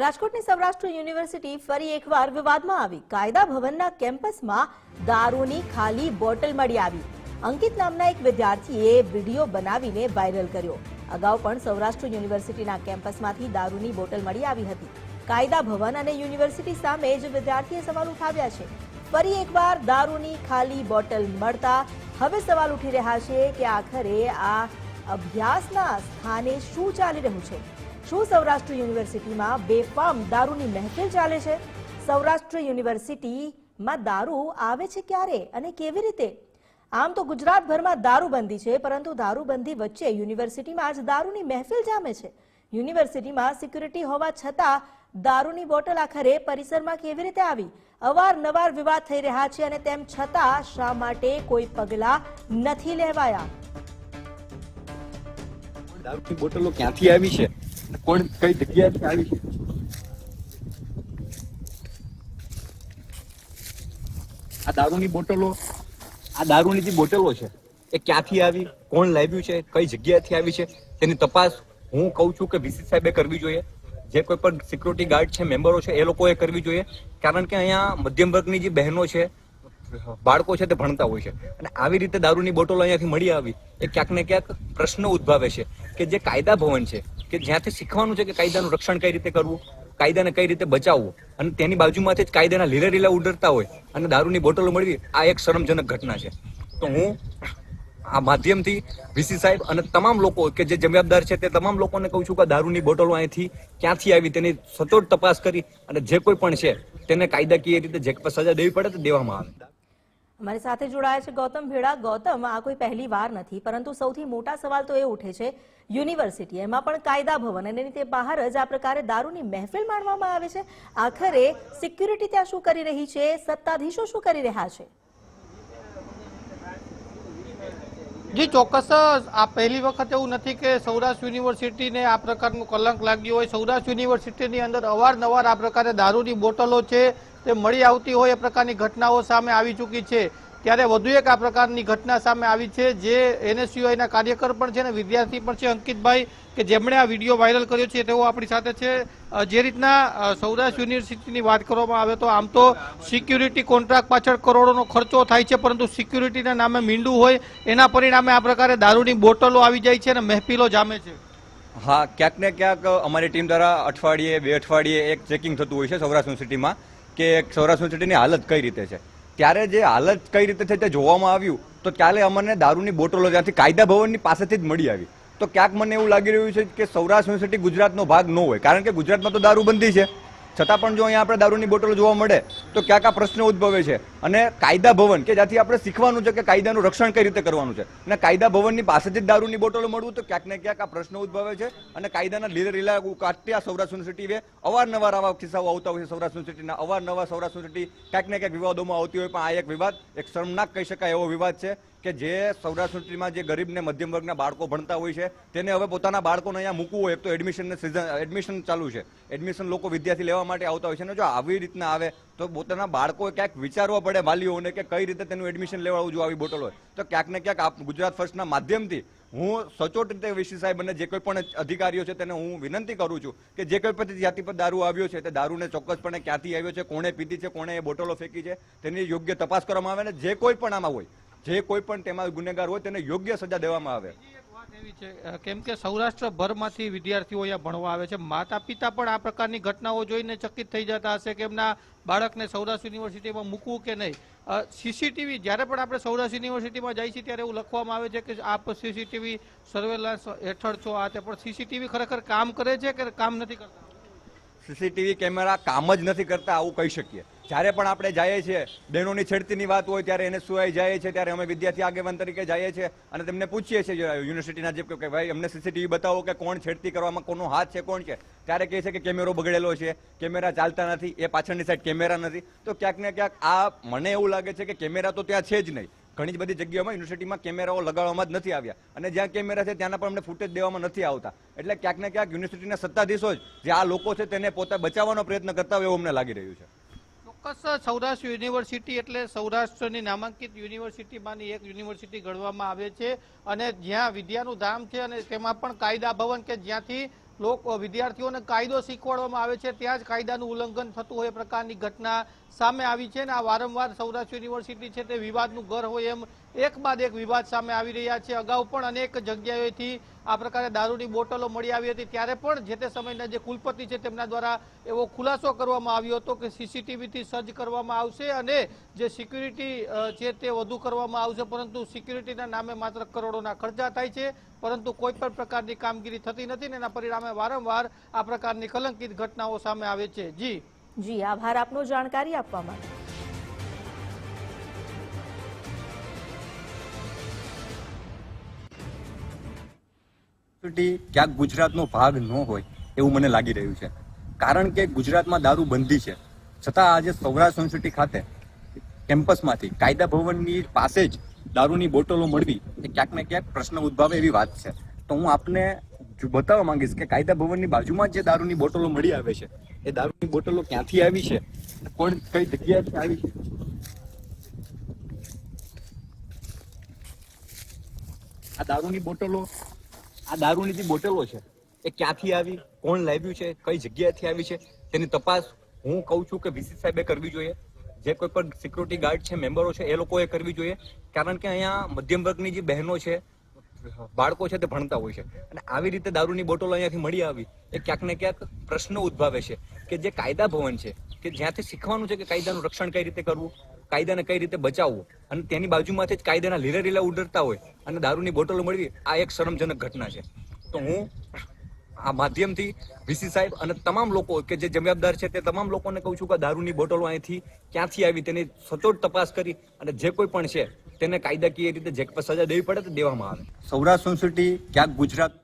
રાજકોટની સૌરાષ્ટ્ર યુનિવર્સિટી ફરી એકવાર વિવાદમાં આવી. કાયદા ભવનના કેમ્પસમાં દારૂની ખાલી બોટલ મળી આવી. અંકિત નામના એક વિદ્યાર્થીએ વીડિયો બનાવીને વાયરલ કર્યો. અગાઉ પણ સૌરાષ્ટ્ર યુનિવર્સિટીના કેમ્પસમાંથી દારૂની બોટલ મળી આવી હતી. કાયદા ભવન અને યુનિવર્સિટી સામે જ વિદ્યાર્થીએ સવાલ ઉઠાવ્યા છે. ફરી એકવાર દારૂની ખાલી બોટલ મળતા હવે સવાલ ઉઠી રહ્યા છે કે આખરે આ અભ્યાસના સ્થાને શું ચાલી રહ્યું છે? શું સૌરાષ્ટ્ર યુનિવર્સિટીમાં બેફામ દારૂની મહેફિલ ચાલે છે? સૌરાષ્ટ્ર યુનિવર્સિટીમાં દારૂ આવે છે ક્યારે અને કેવી રીતે? આમ તો ગુજરાતભરમાં દારૂબંધી છે, પરંતુ દારૂબંધી વચ્ચે યુનિવર્સિટીમાં આજ દારૂની મહેફિલ જામે છે. યુનિવર્સિટીમાં સિક્યુરિટી હોવા છતાં દારૂની બોટલ આખરે પરિસરમાં કેવી રીતે આવી? અવારનવાર વિવાદ થઈ રહ્યા છે અને તેમ છતાં શા માટે કોઈ પગલાં નથી લેવાયા? દારૂની બોટલો ક્યાંથી આવી છે? કોણ કઈ જગ્યાએથી આવી? છે આ દારૂની બોટલો, આ દારૂની જે બોટલો છે, એ ક્યાંથી આવી? કોણ લાવ્યું છે? કઈ જગ્યાએથી આવી છે? તેની તપાસ હું કહું છું કે વીસી સાહેબે કરવી જોઈએ. જે કોઈ પણ સિક્યુરિટી ગાર્ડ છે મેમ્બરો છે, એ લોકોએ કરવી જોઈએ. કારણ કે અહીંયા મધ્યમ વર્ગની જે બહેનો છે બાળકો છે તે ભણતા હોય છે. અને આવી રીતે દારૂની બોટલો અહીંયાથી મળી આવી, એ ક્યાંક ને ક્યાંક પ્રશ્ન ઉદ્ભવે છે કે જે કાયદા ભવન છે, કે જ્યાંથી શીખવાનું છે કે કાયદાનું રક્ષણ કઈ રીતે કરવું, કાયદાને કઈ રીતે બચાવવું, અને તેની બાજુમાંથી જ કાયદાના લીલા લીલા ઉડરતા હોય અને દારૂની બોટલો મળવી આ એક શરમજનક ઘટના છે. તો હું આ માધ્યમથી વીસી સાહેબ અને તમામ લોકો કે જે જવાબદાર છે તે તમામ લોકોને કહું છું કે દારૂની બોટલો અહીંથી ક્યાંથી આવી તેની સચોટ તપાસ કરી અને જે કોઈ પણ છે તેને કાયદાકીય રીતે જે સજા દેવી પડે તો દેવામાં આવે. અમારી સાથે જોડાયા છે ગૌતમ ભેડા. ગૌતમ, આ કોઈ પહેલી વાર નથી, પરંતુ સૌથી મોટા સવાલ તો એ ઉઠે છે યુનિવર્સિટી. એમાં પણ કાયદા ભવન અને તે બહાર જ આ પ્રકારે દારૂની મહેફિલ માણવામાં આવે છે. આખરે સિક્યુરિટી ત્યાં શું કરી રહી છે? સત્તાધીશો શું કરી રહ્યા છે? જી, ચોક્કસ, આ પહેલી વખત એવું નથી કે સૌરાષ્ટ્ર યુનિવર્સિટીને આ પ્રકારનું કલંક લાગ્યું હોય. સૌરાષ્ટ્ર યુનિવર્સિટીની અંદર અવારનવાર આ પ્રકારે દારૂની બોટલો છે તે મળી આવતી હોય એ પ્રકારની ઘટનાઓ સામે આવી ચૂકી છે. ત્યારે વધુ એક આ પ્રકારની ઘટના સામે આવી છે જે એનએસયુઆઈના કાર્યકર પણ છે અને વિદ્યાર્થી પણ છે. અંકિતભાઈ, કે જેમણે આ વીડિયો વાયરલ કર્યો છે, તેઓ આપણી સાથે છે. જે રીતના સૌરાષ્ટ્ર યુનિવર્સિટીની વાત કરવામાં આવે તો આમ તો સિક્યુરિટી કોન્ટ્રાક્ટ પાછળ કરોડોનો ખર્ચો થાય છે, પરંતુ સિક્યુરિટીના નામે મીંડું હોય, એના પરિણામે આ પ્રકારે દારૂની બોટલો આવી જાય છે અને મહેફિલો જામે છે. હા, ક્યાંક ને ક્યાંક અમારી ટીમ દ્વારા અઠવાડિયે, બે અઠવાડિયે એક ચેકિંગ થતું હોય છે સૌરાષ્ટ્ર યુનિવર્સિટીમાં, કે સૌરાષ્ટ્ર યુનિવર્સિટીની હાલત કઈ રીતે છે. ત્યારે જે હાલત કઈ રીતે થઈ તે જોવામાં આવ્યું, તો ત્યારે અમને દારૂની બોટલો ત્યાંથી કાયદા ભવનની પાસેથી જ મળી આવી. તો ક્યાંક મને એવું લાગી રહ્યું છે કે સૌરાષ્ટ્ર યુનિવર્સિટી ગુજરાતનો ભાગ ન હોય, કારણ કે ગુજરાતમાં તો દારૂબંધી છે. છતાં પણ જો અહીંયા આપણે દારૂની બોટલો જોવા મળે, તો ક્યાંક આ પ્રશ્ન ઉદ્ભવે છે? અને કાયદા ભવન, કે જ્યાંથી આપણે શીખવાનું છે કે કાયદાનું રક્ષણ કઈ રીતે કરવાનું છે? અને કાયદા ભવનની પાસેથી જ દારૂની બોટલો મળવું, તો ક્યાંક ને ક્યાંક આ પ્રશ્ન ઉદ્ભવે છે. અને કાયદાના લીલે લીલા કાઢતી આ સૌરાષ્ટ્ર યુનિવર્સિટી અવારનવાર આવા કિસ્સાઓ આવતા હોય છે સૌરાષ્ટ્ર યુનિવર્સિટીના. અવારનવાર સૌરાષ્ટ્ર યુનિવર્સિટી ક્યાંક ને ક્યાંક વિવાદોમાં આવતી હોય, પણ આ એક વિવાદ, એક શરમનાક કહી શકાય એવો વિવાદ છે. કે જે સૌરાષ્ટ્ર યુનિવર્સિટીમાં જે ગરીબ ને મધ્યમ વર્ગના બાળકો ભણતા હોય છે, તેને હવે પોતાના બાળકોને અહીંયા મૂકવું હોય. તો એડમિશનને સિઝન એડમિશન ચાલુ છે. એડમિશન લોકો વિદ્યાર્થી લેવા માટે આવતા હોય છે. અને જો આવી રીતના આવે, તો પોતાના બાળકોએ ક્યાંક વિચારવા પડે વાલીઓને કે કઈ રીતે તેનું એડમિશન લેવાવું જો આવી બોટલ હોય. તો ક્યાંક ને ક્યાંક ગુજરાત ફર્સ્ટના માધ્યમથી હું સચોટ રીતે વીસી સાહેબ અને જે કોઈ પણ અધિકારીઓ છે તેને હું વિનંતી કરું છું કે જે કોઈ પણ જાતિ પર દારૂ આવ્યો છે, તે દારૂને ચોક્કસપણે ક્યાંથી આવ્યો છે, કોણે પીધી છે, કોણે એ બોટલો ફેંકી છે, તેની યોગ્ય તપાસ કરવામાં આવે અને જે કોઈ પણ આમાં હોય જે કોઈ પણ તેમાં ગુનેગાર હોય તેને યોગ્ય સજા દેવામાં આવે. એવી છે કેમ કે સૌરાષ્ટ્રભરમાંથી વિદ્યાર્થીઓ અહીંયા ભણવા આવે છે. માતા પિતા પણ આ પ્રકારની ઘટનાઓ જોઈને ચકિત થઈ જતા હશે કે એમના બાળકને સૌરાષ્ટ્ર યુનિવર્સિટીમાં મૂકવું કે નહીં. સીસીટીવી જ્યારે પણ આપણે સૌરાષ્ટ્ર યુનિવર્સિટીમાં જાય છે ત્યારે એવું લખવામાં આવે છે કે આપ સીસીટીવી સર્વેલન્સ હેઠળ છો આ તે પણ સીસીટીવી ખરેખર કામ કરે છે કે કામ નથી કરતા? સીસીટીવી કેમેરા કામ જ નથી કરતા આવું કહી શકીએ. જ્યારે પણ આપણે જઈએ છીએ, બહેનોની છેડતીની વાત હોય ત્યારે એને સુવાઈ જાય છે, ત્યારે અમે વિદ્યાર્થી આગેવાન તરીકે જઈએ છીએ અને તેમને પૂછીએ છીએ યુનિવર્સિટીના જે કે ભાઈ અમને સીસીટીવી બતાવો કે કોણ છેડતી કરવામાં, કોનો હાથ છે, કોણ છે? ત્યારે કહે છે કે કેમેરો બગડેલો છે, કેમેરા ચાલતા નથી, એ પાછળની સાઈડ કેમેરા નથી. તો ક્યાંક ને ક્યાંક આ મને એવું લાગે છે કે કેમેરા તો ત્યાં છે જ નહીં. ઘણી બધી જગ્યાઓમાં યુનિવર્સિટીમાં કેમેરાઓ લગાડવામાં જ નથી આવ્યા. અને જ્યાં કેમેરા છે ત્યાંના પણ અમને ફૂટેજ દેવામાં નથી આવતા. એટલે ક્યાંક ને ક્યાંક યુનિવર્સિટીના સત્તાધીશો જે આ લોકો છે તેને પોતે બચાવવાનો પ્રયત્ન કરતા હોય એવું અમને લાગી રહ્યું છે. ચોક્કસ સૌરાષ્ટ્ર યુનિવર્સિટી એટલે સૌરાષ્ટ્રની નામાંકિત યુનિવર્સિટીમાંની એક યુનિવર્સિટી ગણવામાં આવે છે અને જ્યાં વિદ્યાનું ધામ છે અને તેમાં પણ કાયદા ભવન કે જ્યાંથી લોકો વિદ્યાર્થીઓને કાયદો શીખવાડવામાં આવે છે, ત્યાં જ કાયદાનું ઉલ્લંઘન થતું હોય પ્રકારની ઘટના સામે આવી છે અને આ વારંવાર સૌરાષ્ટ્ર યુનિવર્સિટી છે તે વિવાદનું ઘર હોય એમ એક બાદ એક વિવાદ સામે આવી રહ્યા છે. અગાઉ પણ અનેક જગ્યાએથી આ પ્રકારે દારૂની બોટલો મળી આવી હતી. ત્યારે પણ જે તે સમયના જે કુલપતિ છે તેમના દ્વારા એવો ખુલાસો કરવામાં આવ્યો હતો કે સીસીટીવીથી સજ્જ કરવામાં આવશે અને જે સિક્યુરિટી છે તે વધુ કરવામાં આવશે. પરંતુ સિક્યુરિટીના નામે માત્ર કરોડોના ખર્ચા થાય છે. પરંતુ કોઈ પણ પ્રકારની કામગીરી થતી નથી ને એના પરિણામે વારંવાર આ પ્રકારની કલંકિત ઘટનાઓ સામે આવે છે. જી. જી, આભાર આપનો જાણકારી આપવા માટે. યુનિવર્સિટી ક્યાંક ગુજરાતનો ભાગ ન હોય એવું મને લાગી રહ્યું છે. કારણ કે ગુજરાતમાં દારૂ બંધી છે. છતાં આજે સૌરાષ્ટ્ર યુનિવર્સિટી ખાતે કેમ્પસમાંથી કાયદા ભવનની પાસે જ દારૂની બોટલો મળવી એ ક્યાંક ને ક્યાંક પ્રશ્ન ઉદ્ભવે એવી વાત છે. તો હું આપને બતાવવા માંગીશ કે કાયદા ભવનની બાજુમાં જ દારૂની બોટલો મળી આવે છે, એ દારૂની બોટલો ક્યાંથી આવી છે કોણ કઈ જગ્યાએથી આવી છે? આ દારૂની બોટલો આ દારૂની જે બોટલો છે, એ ક્યાંથી આવી? કોણ લાવ્યું છે? કઈ જગ્યાએથી આવી છે? તેની તપાસ હું કહું છું કે વીસી સાહેબે કરવી જોઈએ. જે કોઈ પણ સિક્યુરિટી ગાર્ડ છે મેમ્બરો છે, એ લોકોએ કરવી જોઈએ. કારણ કે અહીંયા મધ્યમ વર્ગની જે બહેનો છે, બાળકો છે, તે ભણતા હોય છે. અને આવી રીતે દારૂની બોટલો અહીંયાથી મળી આવી, એ ક્યાંક ને ક્યાંક પ્રશ્નો ઉદ્ભવે છે કે જે કાયદા ભવન છે, કે જ્યાંથી શીખવાનું છે કે કાયદાનું રક્ષણ કઈ રીતે કરવું, કાયદાને કઈ રીતે બચાવવું અને તેની બાજુમાંથી જ કાયદાના લીલા લીલા ઉડરતા હોય અને દારૂની બોટલો મળવી આ એક શરમજનક ઘટના છે. તો હું આ માધ્યમથી વીસી સાહેબ અને તમામ લોકો કે જે જવાબદાર છે તે તમામ લોકોને કહું છું કે દારૂની બોટલો અહીંથી ક્યાંથી આવી તેની સચોટ તપાસ કરી અને જે કોઈ પણ છે તેને કાયદાકીય રીતે જે સજા દેવી પડે તો દેવામાં આવે. સૌરાષ્ટ્ર યુનિવર્સિટી, ક્યાંક ગુજરાત